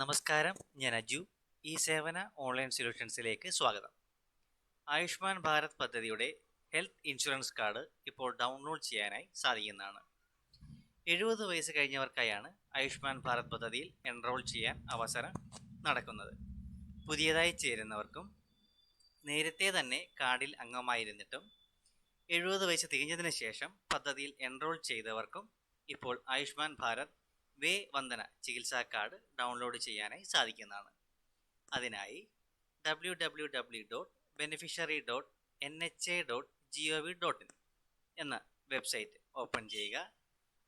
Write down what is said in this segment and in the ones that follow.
നമസ്കാരം ഞാൻ അജു. ഈ സേവന ഓൺലൈൻ സൊല്യൂഷൻസിലേക്ക് സ്വാഗതം. ആയുഷ്മാൻ ഭാരത് പദ്ധതിയുടെ ഹെൽത്ത് ഇൻഷുറൻസ് കാർഡ് ഇപ്പോൾ ഡൗൺലോഡ് ചെയ്യാനായി സാധിക്കുന്നതാണ്. എഴുപത് വയസ്സ് കഴിഞ്ഞവർക്കായാണ് ആയുഷ്മാൻ ഭാരത് പദ്ധതിയിൽ എൻറോൾ ചെയ്യാൻ അവസരം നടക്കുന്നത്. പുതിയതായി ചേരുന്നവർക്കും നേരത്തെ തന്നെ കാർഡിൽ അംഗമായിരുന്നിട്ടും എഴുപത് വയസ്സ് തികഞ്ഞതിന് ശേഷം പദ്ധതിയിൽ എൻറോൾ ചെയ്തവർക്കും ഇപ്പോൾ ആയുഷ്മാൻ ഭാരത് വേ വന്ദന ചികിത്സാ കാർഡ് ഡൗൺലോഡ് ചെയ്യാനായി സാധിക്കുന്നതാണ്. അതിനായി W W W dot beneficiary dot N H A dot G O V dot in എന്ന വെബ്സൈറ്റ് ഓപ്പൺ ചെയ്യുക.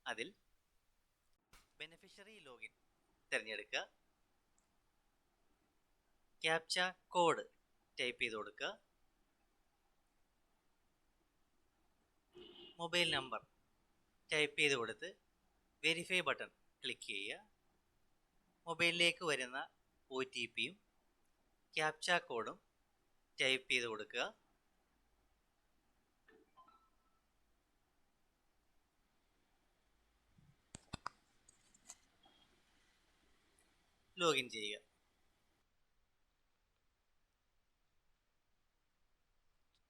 അതിൽ ബെനിഫിഷ്യറി ലോഗിൻ തിരഞ്ഞെടുക്കുക. ക്യാപ്ച കോഡ് ടൈപ്പ് ചെയ്ത് കൊടുക്കുക. മൊബൈൽ നമ്പർ ടൈപ്പ് ചെയ്ത് കൊടുത്ത് വെരിഫൈ ബട്ടൺ ക്ലിക്ക് ചെയ്യുക. മൊബൈലിലേക്ക് വരുന്ന ഒ ടി പിയും ക്യാപ്ച കോഡും ടൈപ്പ് ചെയ്ത് കൊടുക്കുക. ലോഗിൻ ചെയ്യുക.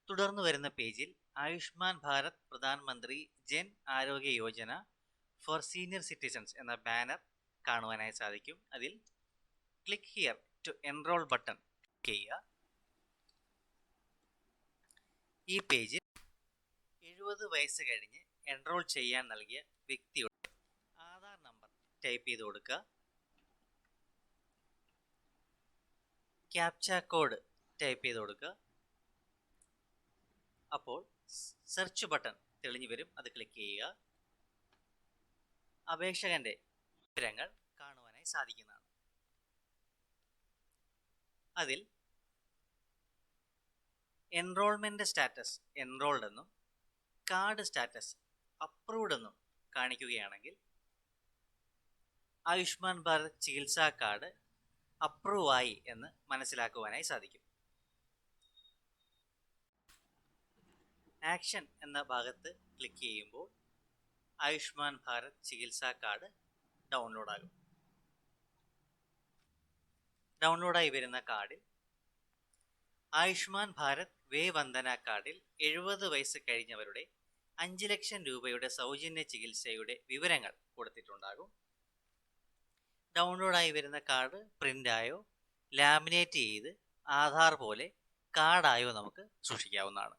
തുടർന്ന് വരുന്ന പേജിൽ Ayushman Bharat Pradhan Mantri Jan Arogya Yojana for senior citizens എന്ന ബാനർ കാണുവാനായി സാധിക്കും. അതിൽ click here to enrol button click ചെയ്യുക. ഈ പേജിൽ എഴുപത് വയസ്സ് കഴിഞ്ഞ് എൻറോൾ ചെയ്യാൻ നൽകിയ വ്യക്തിയുടെ ആധാർ നമ്പർ ടൈപ്പ് ചെയ്ത് കൊടുക്കുക. ക്യാപ്ച കോഡ് ടൈപ്പ് ചെയ്ത് കൊടുക്കുക. അപ്പോൾ സെർച്ച് ബട്ടൺ തെളിഞ്ഞു വരും. അത് ക്ലിക്ക് ചെയ്യുക. അപേക്ഷകന്റെ വിവരങ്ങൾ കാണുവാനായി സാധിക്കുന്നതാണ്. അതിൽ എൻറോൾമെന്റ് സ്റ്റാറ്റസ് എൻറോൾഡ് എന്നും കാർഡ് സ്റ്റാറ്റസ് അപ്രൂവ്ഡ് എന്നും കാണിക്കുകയാണെങ്കിൽ ആയുഷ്മാൻ ഭാരത് ചികിത്സാ കാർഡ് അപ്രൂവ് ആയി എന്ന് മനസ്സിലാക്കുവാനായി സാധിക്കും. ആക്ഷൻ എന്ന ഭാഗത്ത് ക്ലിക്ക് ചെയ്യുമ്പോൾ ആയുഷ്മാൻ ഭാരത് ചികിത്സാ കാർഡ് ഡൗൺലോഡ് ആകും ഡൗൺലോഡായി വരുന്ന കാർഡിൽ ആയുഷ്മാൻ ഭാരത് വേ വന്ദന കാർഡിൽ എഴുപത് വയസ്സ് കഴിഞ്ഞവരുടെ അഞ്ച് ലക്ഷം രൂപയുടെ സൗജന്യ ചികിത്സയുടെ വിവരങ്ങൾ കൊടുത്തിട്ടുണ്ടാകും. ഡൗൺലോഡായി വരുന്ന കാർഡ് പ്രിന്റായോ ലാമിനേറ്റ് ചെയ്ത് ആധാർ പോലെ കാർഡായോ നമുക്ക് സൂക്ഷിക്കാവുന്നതാണ്.